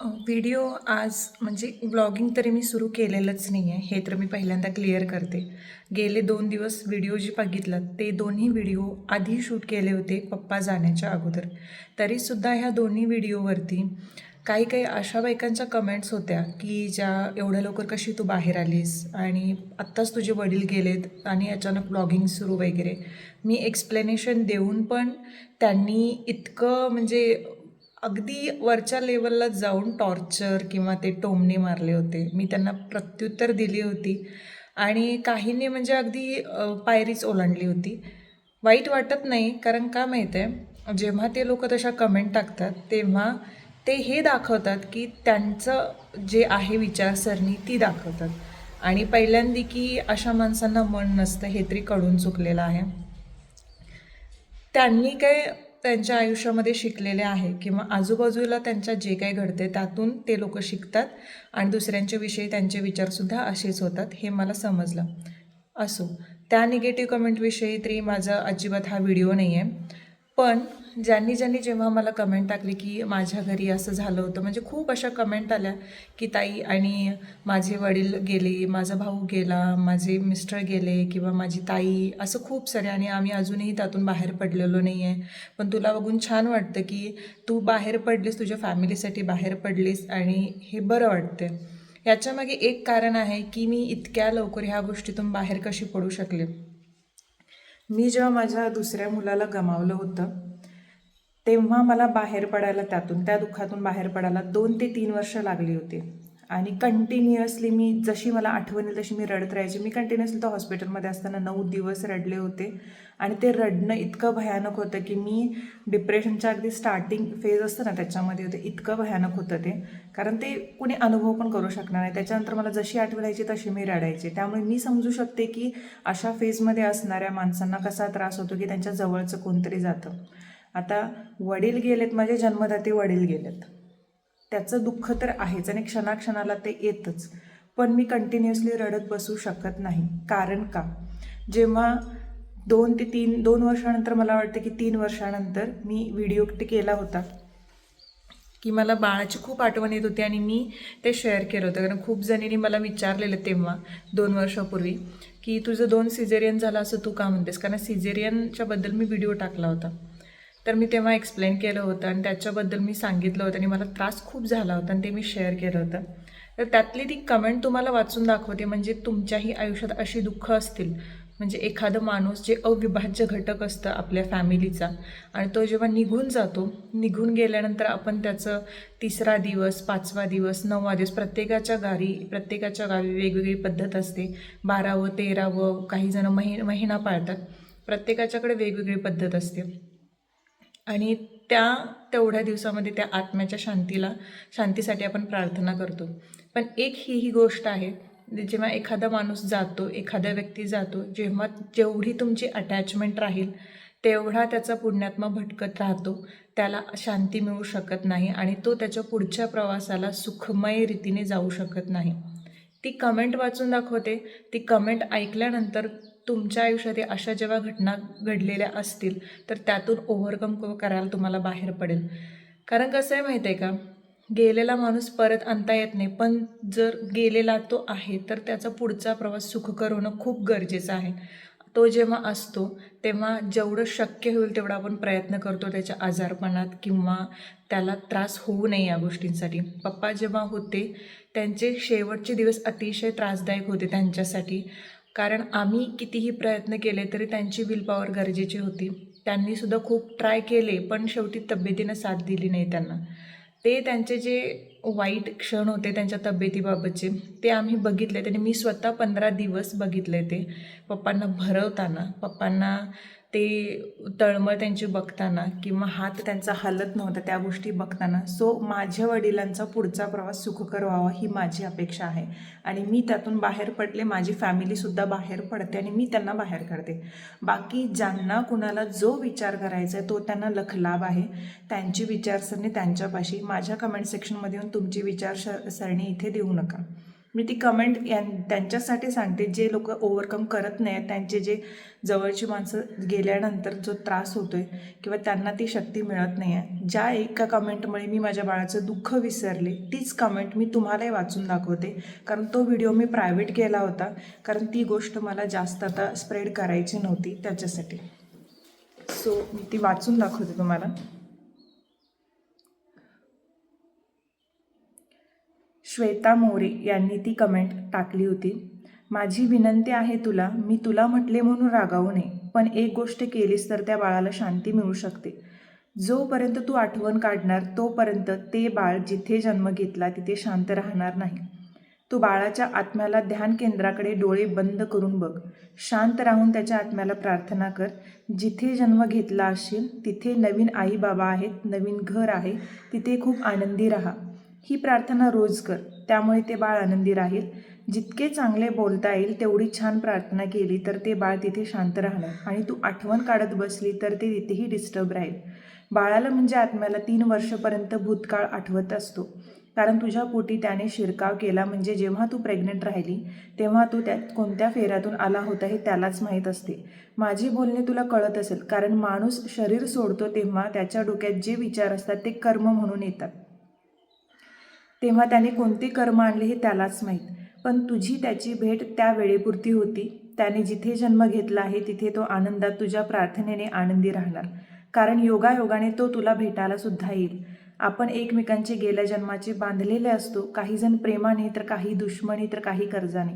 Video आज म्हणजे blogging तरी मी सुरू केलेलंच नाही आहे हे तर मी पहिल्यांदा क्लिअर करते. गेले दोन दिवस व्हिडिओ जे बघितलात ते दोन्ही व्हिडिओ आधी शूट केले होते पप्पा जाण्याच्या अगोदर. तरीसुद्धा ह्या दोन्ही व्हिडिओवरती काही काही अशा बायकांच्या कमेंट्स होत्या की ज्या एवढ्या लवकर कशी तू बाहेर आलीस आणि आत्ताच तुझे वडील गेलेत आणि अचानक ब्लॉगिंग सुरू वगैरे. मी एक्सप्लेनेशन देऊन पण त्यांनी इतकं म्हणजे अगदी वरच्या लेवलला जाऊन टॉर्चर किंवा ते टोमणे मारले होते. मी त्यांना प्रत्युत्तर दिली होती. आणि काहींनी म्हणजे अगदी पायरीच ओलांडली होती. वाईट वाटत नाही कारण का माहीत आहे जेव्हा ते लोक तशा कमेंट टाकतात तेव्हा ते हे दाखवतात की त्यांचं जे आहे विचारसरणी ती दाखवतात. आणि पहिल्यांदी की अशा माणसांना मन नसतं हे तरी कळून चुकलेलं आहे. त्यांनी काय त्यांच्या आयुष्यामध्ये शिकलेले आहे किंवा आजूबाजूला त्यांच्या जे काही घडते त्यातून ते लोक शिकतात आणि दुसऱ्यांच्याविषयी त्यांचे विचारसुद्धा असेच होतात हे मला समजलं. असो त्या निगेटिव्ह कमेंटविषयी तरी माझा अजिबात हा व्हिडिओ नाही आहे पण ज्यांनी ज्यांनी जेव्हा मला कमेंट टाकली की माझ्या घरी असं झालं होतं म्हणजे खूप अशा कमेंट आल्या की ताई आणि माझे वडील गेले माझा भाऊ गेला माझे मिस्टर गेले किंवा माझी ताई असं खूप सारे आणि आम्ही अजूनही त्यातून बाहेर पडलेलो नाही आहे पण तुला बघून छान वाटतं की तू बाहेर पडलीस तुझ्या फॅमिलीसाठी बाहेर पडलीस आणि हे बरं वाटतं याच्यामागे एक कारण आहे की मी इतक्या लवकर ह्या गोष्टीतून बाहेर कशी पडू शकले? मी जेव्हा माझ्या दुसऱ्या मुलाला गमावलं होतं तेव्हा मला बाहेर पडायला त्यातून त्या दुःखातून बाहेर पडायला दोन ते तीन वर्ष लागली होती. आणि कंटिन्युअसली मी जशी मला आठवण येईल तशी मी रडत राहायची. मी कंटिन्युअसली तर हॉस्पिटलमध्ये असताना नऊ दिवस रडले होते. आणि ते रडणं इतकं भयानक होतं की मी डिप्रेशनच्या अगदी स्टार्टिंग फेज असतं ना त्याच्यामध्ये होते इतकं भयानक होतं ते. कारण ते कुणी अनुभव पण करू शकणार नाही. त्याच्यानंतर मला जशी आठवण यायची तशी मी रडायची. त्यामुळे मी समजू शकते की अशा फेजमध्ये असणाऱ्या माणसांना कसा त्रास होतो की त्यांच्या जवळचं कोणतरी जातं. आता वडील गेलेत माझे जन्मदाते वडील गेलेत. त्याचं दुःख तर आहेच आणि क्षणाक्षणाला ते येतच. पण मी कंटिन्युअसली रडत बसू शकत नाही. कारण का? जेव्हा दोन ते तीन दोन वर्षानंतर मला वाटतं की तीन वर्षानंतर मी व्हिडिओ केला होता की मला बाळाची खूप आठवण येत होती आणि मी ते शेअर केलं होतं. कारण खूप जणींनी मला विचारलेलं तेव्हा दोन वर्षापूर्वी की तुझं दोन सिझेरियन झालं असं तू का म्हणतेस? कारण सिझेरियनच्याबद्दल मी व्हिडिओ टाकला होता. तर मी तेव्हा एक्सप्लेन केलं होतं आणि त्याच्याबद्दल मी सांगितलं होतं आणि मला त्रास खूप झाला होता आणि ते मी शेअर केलं होतं. तर त्यातली ती कमेंट तुम्हाला वाचून दाखवते म्हणजे तुमच्याही आयुष्यात अशी दुःख असतील. म्हणजे एखादं माणूस जे अविभाज्य घटक असतं आपल्या फॅमिलीचा आणि तो जेव्हा निघून जातो निघून गेल्यानंतर आपण त्याचं तिसरा दिवस पाचवा दिवस नववा दिवस प्रत्येकाच्या गावी प्रत्येकाच्या गावी वेगवेगळी पद्धत असते. बारावं तेरावं काहीजणं महि महिना पाळतात. प्रत्येकाच्याकडे वेगवेगळी पद्धत असते. आणि त्या तेवढ्या दिवसामध्ये त्या आत्म्याच्या शांतीला शांतीसाठी आपण प्रार्थना करतो. पण एक ही ही गोष्ट आहे जेव्हा एखादा माणूस जातो एखादा व्यक्ती जातो जेव्हा जेवढी तुमची अटॅचमेंट राहील तेवढा त्याचा पुण्यात्मा भटकत राहतो त्याला शांती मिळू शकत नाही आणि तो त्याच्या पुढच्या प्रवासाला सुखमय रीतीने जाऊ शकत नाही. ती कमेंट वाचून दाखवते ती कमेंट ऐकल्यानंतर तुमच्या आयुष्यात अशा जेव्हा घटना घडलेल्या असतील तर त्यातून ओव्हरकम करायला तुम्हाला बाहेर पडेल. कारण कसं आहे माहीत आहे का? गेलेला माणूस परत आणता येत नाही पण जर गेलेला तो आहे तर त्याचा पुढचा प्रवास सुखकर होणं खूप गरजेचं आहे. तो जेव्हा असतो तेव्हा जेवढं शक्य होईल तेवढा आपण प्रयत्न करतो त्याच्या आजारपणात किंवा त्याला त्रास होऊ नये या गोष्टींसाठी. पप्पा जेव्हा होते त्यांचे शेवटचे दिवस अतिशय त्रासदायक होते त्यांच्यासाठी. कारण आम्ही कितीही प्रयत्न केले तरी त्यांची विल पॉवर गरजेची होती. त्यांनीसुद्धा खूप ट्राय केले पण शेवटी तब्येतीनं साथ दिली नाही त्यांना. ते त्यांचे जे वाईट क्षण होते त्यांच्या तब्येतीबाबतचे ते आम्ही बघितले. त्यांनी मी स्वतः पंधरा दिवस बघितले ते. पप्पांना भरवताना पप्पांना ते तळमळ त्यांची बघताना किंवा हात त्यांचा हलत नव्हता त्या गोष्टी बघताना. सो माझ्या वडिलांचा पुढचा प्रवास सुखकर व्हावा ही माझी अपेक्षा आहे. आणि मी त्यातून बाहेर पडले माझी फॅमिलीसुद्धा बाहेर पडते आणि मी त्यांना बाहेर करते बाकी ज्यांना कुणाला जो विचार करायचा आहे तो त्यांना लखलाभ आहे. त्यांची विचारसरणी त्यांच्यापाशी. माझ्या कमेंट सेक्शनमध्ये येऊन तुमची विचारसरणी इथे देऊ नका. मी ती कमेंट यां त्यांच्यासाठी सांगते. जे लोक ओव्हरकम करत नाही आहेत त्यांचे जे जवळची माणसं गेल्यानंतर जो त्रास होतो आहे किंवा त्यांना ती शक्ती मिळत नाही आहे ज्या एका कमेंटमुळे मी माझ्या बाळाचं दुःख विसरले तीच कमेंट मी तुम्हालाही वाचून दाखवते. कारण तो व्हिडिओ मी प्रायव्हेट केला होता. कारण ती गोष्ट मला जास्त आता स्प्रेड करायची नव्हती त्याच्यासाठी. सो मी ती वाचून दाखवते तुम्हाला. श्वेता मोरे यांनी ती कमेंट टाकली होती. माझी विनंती आहे तुला मी तुला म्हटले म्हणून रागावू नये पण एक गोष्ट केलीस तर त्या बाळाला शांती मिळू शकते. जोपर्यंत तू आठवण काढणार तोपर्यंत ते बाळ जिथे जन्म घेतला तिथे शांत राहणार नाही. तू बाळाच्या आत्म्याला ध्यान केंद्राकडे डोळे बंद करून बघ. शांत राहून त्याच्या आत्म्याला प्रार्थना कर. जिथे जन्म घेतला असेल तिथे नवीन आई बाबा आहेत नवीन घर आहे तिथे खूप आनंदी राहा. ही प्रार्थना रोज कर त्यामुळे ते बाळ आनंदी राहील. जितके चांगले बोलता येईल तेवढी छान प्रार्थना केली तर ते बाळ तिथे शांत राहणार आणि तू आठवण काढत बसली तर ते तिथेही डिस्टर्ब राहील. बाळाला म्हणजे आत्म्याला तीन वर्षपर्यंत भूतकाळ आठवत असतो. कारण तुझ्या पोटी त्याने शिरकाव केला म्हणजे जेव्हा तू प्रेग्नेंट राहिली तेव्हा तू त्यात कोणत्या फेऱ्यातून आला होता हे त्यालाच माहीत असते. माझी बोलणे तुला कळत असेल कारण माणूस शरीर सोडतो तेव्हा त्याच्या डोक्यात जे विचार असतात ते कर्म म्हणून येतात. तेव्हा त्याने कोणते कर्म आणले हे त्यालाच माहीत. पण तुझी त्याची भेट त्या वेळेपुरती होती. त्याने जिथे जन्म घेतला आहे तिथे तो आनंदात तुझ्या प्रार्थनेने आनंदी राहणार. कारण योगायोगाने तो तुला भेटायला सुद्धा येईल. आपण एकमेकांचे गेल्या जन्माचे बांधलेले असतो. काही जण प्रेमाने तर काही दुश्मनी तर काही कर्जाने.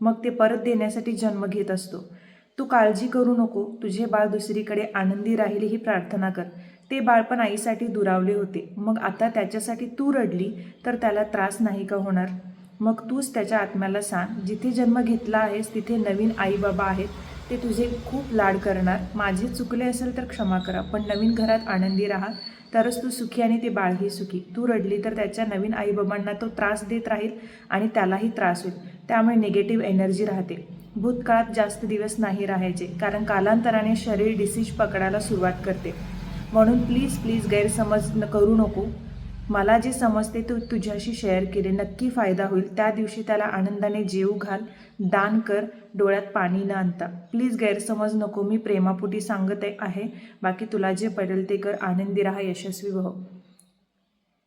मग ते परत देण्यासाठी जन्म घेत असतो. तू काळजी करू नको. तुझे बाळ दुसरीकडे आनंदी राहील ही प्रार्थना कर. ते बाळपण आईसाठी दुरावले होते. मग आता त्याच्यासाठी तू रडली तर त्याला त्रास नाही का होणार? मग तूच त्याच्या आत्म्याला सांग जिथे जन्म घेतला आहेस तिथे नवीन आई बाबा आहेत. ते तुझे खूप लाड करणार. माझे चुकले असेल तर क्षमा करा पण नवीन घरात आनंदी राहा. तरच तू सुखी आणि ते बाळही सुखी. तू रडली तर त्याच्या नवीन आईबाबांना तो त्रास देत राहील आणि त्यालाही त्रास होईल. त्यामुळे निगेटिव्ह एनर्जी राहते. भूतकाळात जास्त दिवस नाही राहायचे कारण कालांतराने शरीर डिसीज पकडायला सुरुवात करते. म्हणून प्लीज प्लीज गैरसमज न करू नको. मला जे समजते तू तुझ्याशी शेअर केले. नक्की फायदा होईल. त्या दिवशी त्याला आनंदाने जेव घाल. दान कर. डोळ्यात पाणी न आणता. प्लीज गैरसमज नको. मी प्रेमापोटी सांगत आहे. बाकी तुला जे पडेल ते कर. आनंदी राहा यशस्वी व्हा.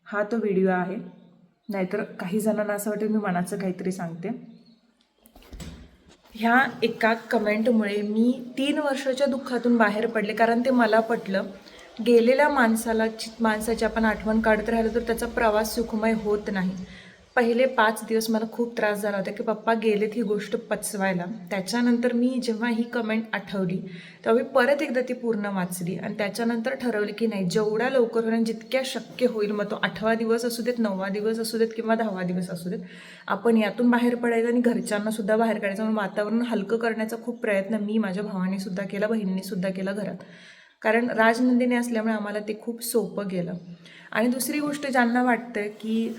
हा तो व्हिडिओ आहे. नाहीतर काही जणांना असं वाटेल मी मनाचं काहीतरी सांगते. ह्या एका कमेंटमुळे मी तीन वर्षाच्या दुःखातून बाहेर पडले. कारण ते मला पटलं. गेलेल्या माणसाला चित माणसाची आपण आठवण काढत राहिलो तर त्याचा प्रवास सुखमय होत नाही. पहिले पाच दिवस मला खूप त्रास झाला होता की पप्पा गेलेत ही गोष्ट पचवायला. त्याच्यानंतर मी जेव्हा ही कमेंट आठवली तेव्हा मी परत एकदा ती पूर्ण वाचली आणि त्याच्यानंतर ठरवली की नाही जेवढ्या लवकर होईल जितक्या शक्य होईल मग तो आठवा दिवस असू देत नववा दिवस असू देत किंवा दहावा दिवस असू देत आपण यातून बाहेर पडायचं आणि घरच्यांना सुद्धा बाहेर काढायचं. म्हणून वातावरण हलकं करण्याचा खूप प्रयत्न मी माझ्या भावाने सुद्धा केला बहिणीने सुद्धा केला घरात. कारण राजनंदिनी असल्यामुळे आम्हाला ते खूप सोपं गेलं. आणि दुसरी गोष्ट ज्यांना वाटतं की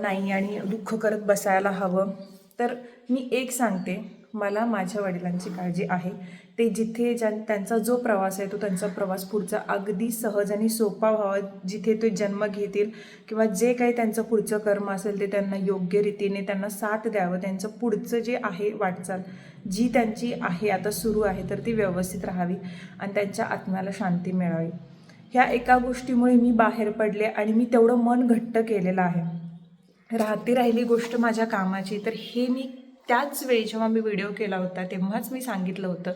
नाही आणि दुःख करत बसायला हवं तर मी एक सांगते. मला माझ्या वडिलांची काळजी आहे. ते जिथे ज्या त्यांचा जो प्रवास आहे तो त्यांचा प्रवास पुढचा अगदी सहज आणि सोपा व्हावा. जिथे ते जन्म घेतील किंवा जे काही त्यांचं पुढचं कर्म असेल ते त्यांना योग्य रीतीने त्यांना साथ द्यावं. त्यांचं पुढचं जे आहे वाटचाल जी त्यांची आहे आता सुरू आहे तर ती व्यवस्थित राहावी आणि त्यांच्या आत्म्याला शांती मिळावी. ह्या एका गोष्टीमुळे मी बाहेर पडले आणि मी तेवढं मन घट्ट केलेलं आहे. राहती राहिली गोष्ट माझ्या कामाची तर हे मी त्याच वेळी जेव्हा मी व्हिडिओ केला होता तेव्हाच मी सांगितलं होतं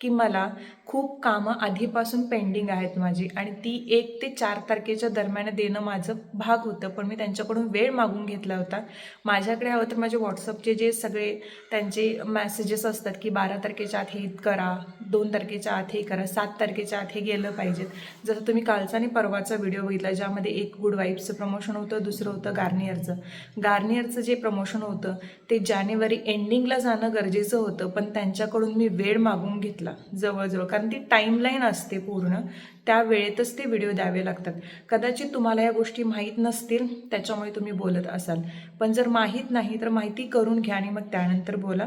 की मला खूप कामं आधीपासून पेंडिंग आहेत माझी आणि ती एक ते चार तारखेच्या दरम्यान देणं माझं भाग होतं. पण मी त्यांच्याकडून वेळ मागून घेतला होता. माझ्याकडे हवं तर माझे व्हॉट्सअपचे जे सगळे त्यांचे मॅसेजेस असतात की बारा तारखेच्या आत हे करा दोन तारखेच्या आत हे करा सात तारखेच्या आत हे गेलं पाहिजेत जसं तुम्ही कालचा आणि परवाचा व्हिडिओ बघितला ज्यामध्ये एक गुड वाईफचं प्रमोशन होतं दुसरं होतं गार्नियरचं गार्नियरचं जे प्रमोशन होतं ते जानेवारी एंडिंगला जाणं गरजेचं होतं पण त्यांच्याकडून मी वेळ मागून घेतला जवळजवळ. कारण ती टाईमलाईन असते पूर्ण त्या वेळेतच ते व्हिडिओ द्यावे लागतात. कदाचित तुम्हाला या गोष्टी माहीत नसतील त्याच्यामुळे तुम्ही बोलत असाल. पण जर माहीत नाही तर माहिती करून घ्या आणि मग त्यानंतर बोला.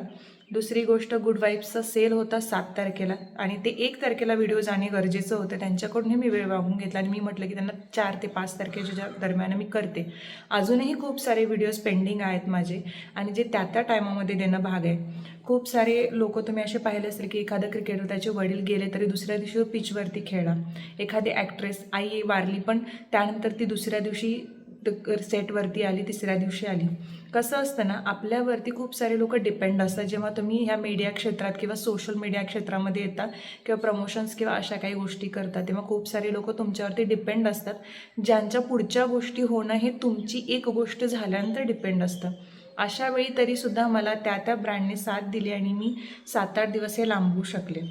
दुसरी गोष्ट गुड वाईब्सचा सेल होता सात तारखेला आणि ते एक तारखेला व्हिडिओ जाणे गरजेचं होतं. त्यांच्याकडूनही मी वेळ वाहून घेतला आणि मी म्हटलं की त्यांना चार ते पाच तारखेच्या ज्या दरम्यान मी करते. अजूनही खूप सारे व्हिडिओज पेंडिंग आहेत माझे आणि जे त्या त्या टायमामध्ये देणं भाग आहे. खूप सारे लोक तुम्ही असे पाहिले असेल की एखादा क्रिकेटर त्याचे वडील गेले तरी दुसऱ्या दिवशी पिचवरती खेळला एखादी ॲक्ट्रेस आई वारली पण त्यानंतर ती दुसऱ्या दिवशी सेटवरती आली तिसऱ्या दिवशी आली. कसं असतं ना आपल्यावरती खूप सारे लोक डिपेंड असतात. जेव्हा तुम्ही ह्या मीडिया क्षेत्रात किंवा सोशल मीडिया क्षेत्रामध्ये येता किंवा प्रमोशन्स किंवा अशा काही गोष्टी करता तेव्हा खूप सारे लोक तुमच्यावरती डिपेंड असतात. ज्यांच्या पुढच्या गोष्टी होणं हे तुमची एक गोष्ट झाल्यानंतर डिपेंड असतं. अशा वेळी तरीसुद्धा मला त्या त्या ब्रँडने साथ दिली आणि मी सात आठ दिवस हे लांबू शकले.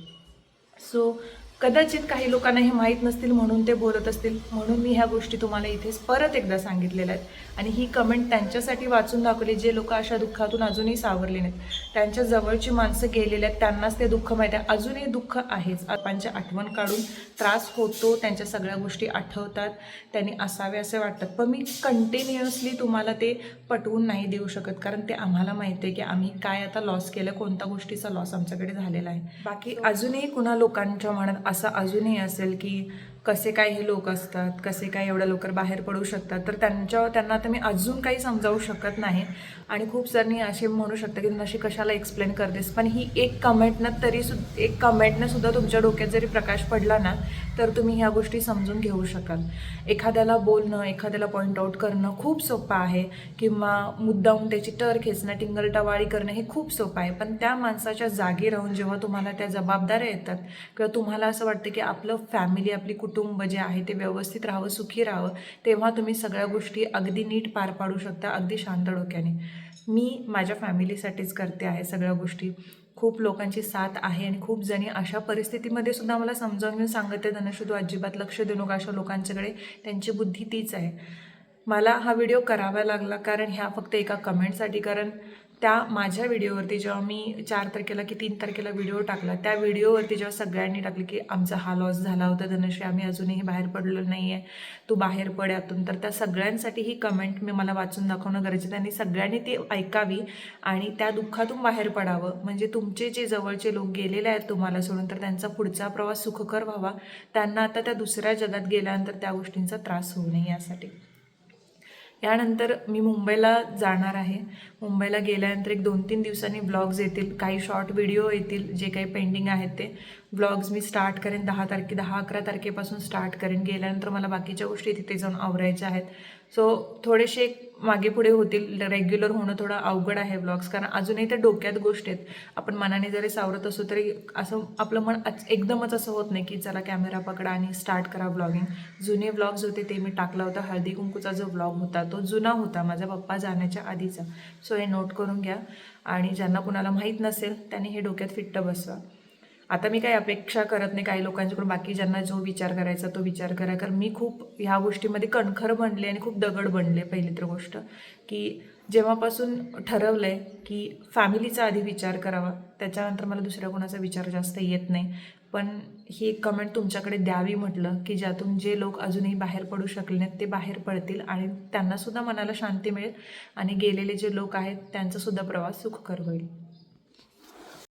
सो कदाचित काही लोकांना हे माहीत नसतील म्हणून ते बोलत असतील. म्हणून मी ह्या गोष्टी तुम्हाला इथेच परत एकदा सांगितलेल्या आहेत. आणि ही कमेंट त्यांच्यासाठी वाचून दाखवली जे लोक अशा दुःखातून अजूनही सावरले नाहीत. त्यांच्या जवळची माणसं गेलेली आहेत त्यांनाच ते दुःख माहीत आहे. अजूनही दुःख आहेच. आपणची आठवण काढून त्रास होतो त्यांच्या सगळ्या गोष्टी आठवतात. त्यांनी असावे असे वाटतात. पण मी कंटिन्युअसली तुम्हाला ते पटवून नाही देऊ शकत कारण ते आम्हाला माहिती आहे की आम्ही काय आता लॉस केलं कोणत्या गोष्टीचा लॉस आमच्याकडे झालेला आहे. बाकी अजूनही कुणा लोकांच्या मनात असं अजूनही असेल की कसे काय हे लोक असतात कसे काय एवढ्या लवकर बाहेर पडू शकतात तर त्यांच्या त्यांना आता मी अजून काही समजावू शकत नाही. आणि खूप सरनी असे म्हणू शकतं की नशी कशाला एक्सप्लेन करतेस? पण ही एक कमेंटनं तरी सु एक कमेंटनं सुद्धा तुमच्या डोक्यात जरी प्रकाश पडला ना तर तुम्ही ह्या गोष्टी समजून घेऊ शकाल. एखाद्याला बोलणं एखाद्याला पॉईंट आऊट करणं खूप सोपं आहे किंवा मुद्दाहून त्याची टर खेचणं टिंगलटवाळी करणं हे खूप सोपं आहे. पण त्या माणसाच्या जागी राहून जेव्हा तुम्हाला त्या जबाबदाऱ्या येतात किंवा तुम्हाला असं वाटतं की आपलं फॅमिली आपली कुटुंब जे आहे ते व्यवस्थित राहावं सुखी राहावं तेव्हा तुम्ही सगळ्या गोष्टी अगदी नीट पार पाडू शकता अगदी शांत डोक्याने. मी माझ्या फॅमिलीसाठीच करते आहे सगळ्या गोष्टी. खूप लोकांची साथ आहे आणि खूप जणी अशा परिस्थितीमध्ये सुद्धा मला समजावून घेऊन सांगत आहे धनशू तू अजिबात लक्ष देऊ नका अशा लोकांच्याकडे त्यांची बुद्धी तीच आहे. मला हा व्हिडिओ करावा लागला कारण ह्या फक्त एका कमेंटसाठी कारण त्या माझ्या व्हिडिओवरती जेव्हा मी चार तारखेला की तीन तारखेला व्हिडिओ टाकला त्या व्हिडिओवरती जेव्हा सगळ्यांनी टाकले की आमचा हा लॉस झाला होता धनश्री आम्ही अजूनही बाहेर पडलो नाही आहे तू बाहेर पड यातून. तर त्या सगळ्यांसाठी ही कमेंट मी मला वाचून दाखवणं गरजेचं आहे आणि सगळ्यांनी ती ऐकावी आणि त्या दुःखातून बाहेर पडावं. म्हणजे तुमचे जे जवळचे लोक गेलेले आहेत तुम्हाला सोडून तर त्यांचा पुढचा प्रवास सुखकर व्हावा. त्यांना आता त्या दुसऱ्या जगात गेल्यानंतर त्या गोष्टींचा त्रास होऊ नये यासाठी. यानंतर मी मुंबईला जाणार आहे. मुंबईला गेल्यानंतर एक दोन तीन दिवसांनी ब्लॉग्स येतील काही शॉर्ट व्हिडिओ येतील जे काही पेंडिंग आहेत ते. ब्लॉग्स मी स्टार्ट करेन दहा तारखे दहा अकरा तारखेपासून स्टार्ट करेन. गेल्यानंतर मला बाकीच्या गोष्टी तिथे जाऊन आवरायच्या आहेत. सो थोडेसे मागे पुढे होतील. रेग्युलर होणं थोडं अवघड आहे ब्लॉग्स कारण अजूनही त्या डोक्यात गोष्टी आहेत. आपण मनाने जरी सावरत असू तरी असं आपलं मन एकदमच असं होत नाही की चला कॅमेरा पकडा आणि स्टार्ट करा ब्लॉगिंग जुने ब्लॉग्स होते ते मी टाकला होता. हळदी कुंकूचा जो ब्लॉग होता तो जुना होता. माझ्या पप्पा जाण्याच्या आधीचा. सो हे नोट करून घ्या. आणि ज्यांना कुणाला माहीत नसेल त्यांनी हे डोक्यात फिट्ट बसवा. आता मी काही अपेक्षा करत नाही काही लोकांच्याकडून. बाकी ज्यांना जो विचार करायचा तो विचार करा. कारण मी खूप ह्या गोष्टीमध्ये कणखर बनले आणि खूप दगड बनले पहिली तर गोष्ट. की जेव्हापासून ठरवलं आहे की फॅमिलीचा आधी विचार करावा त्याच्यानंतर मला दुसऱ्या कोणाचा विचार जास्त येत नाही. पण ही एक कमेंट तुमच्याकडे द्यावी म्हटलं की ज्यातून जे लोक अजूनही बाहेर पडू शकले नाहीत ते बाहेर पडतील आणि त्यांनासुद्धा मनाला शांती मिळेल आणि गेलेले जे लोक आहेत त्यांचासुद्धा प्रवास सुखकर होईल.